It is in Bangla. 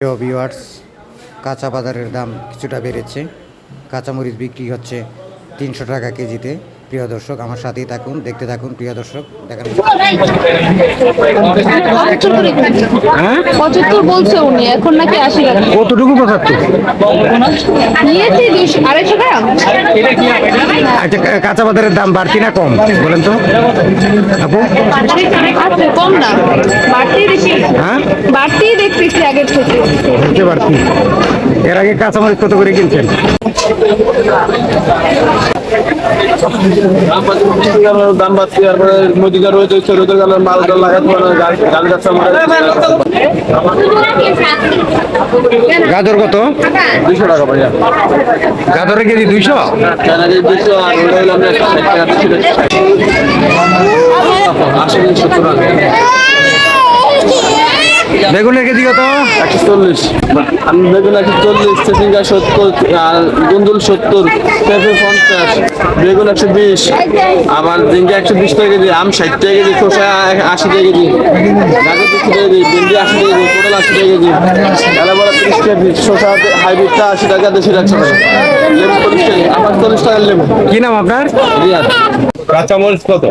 প্রিয় ভিউয়ার্স কাঁচা বাজারের দাম কিছুটা বেড়েছে। কাঁচামরিচ বিক্রি হচ্ছে তিনশো টাকা কেজিতে। প্রিয় দর্শক আমার সাথেই থাকুন দেখতে থাকুন প্রিয় দর্শক দেখেন হ্যাঁ পঁচাত্তর বলছে উনি এখন নাকি আশি টাকা। কতটুকু পঁচাত্তর? নিয়েছি দুশো আড়াইশো গ্রাম আচ্ছা কাঁচা বাজারের দাম বাড়তি না কম? বলেন তো। আপু? কম না। বাড়তেই দেখি বাড়তেই দেখতেছি আগের থেকে। বাড়তি। এর আগে কাঁচামরিচ কত করে কিনছেন? দাম পাচ্ছি তারপরে মোদিকার রয়েছে লাগাতে পারে গাড়ি যাচ্ছে গাজর কত? দুইশো টাকা ভাইয়া। গাজরের কেজি দুইশো? দুইশো আর টাকা দুশো আশি সত্তর টাকা বেগুনের কেজি কত? একশো চল্লিশ আমি বেগুন একশো চল্লিশ চিচিঙ্গা সত্তর আর গুন্দুল সত্তর পেঁপে পঞ্চাশ বেগুন একশো বিশ আবার ঝিঙ্গা একশো বিশ টাকা কেজি আম ষাট টাকা কেজি শসা আশি টাকা কেজি গাজর দুশো টাকা কেজি ভেন্ডি আশি টাকা কেজি পটল আশি টাকা কেজি তিরিশ টাকা পিস শসা হাইব্রিডটা আশি টাকা দেশি একশো টাকা। লেবু চল্লিশ টাকা আমার চল্লিশ টাকার লেবু। কি নাম আপনার? রিয়াদ। কাঁচামরিচ কত?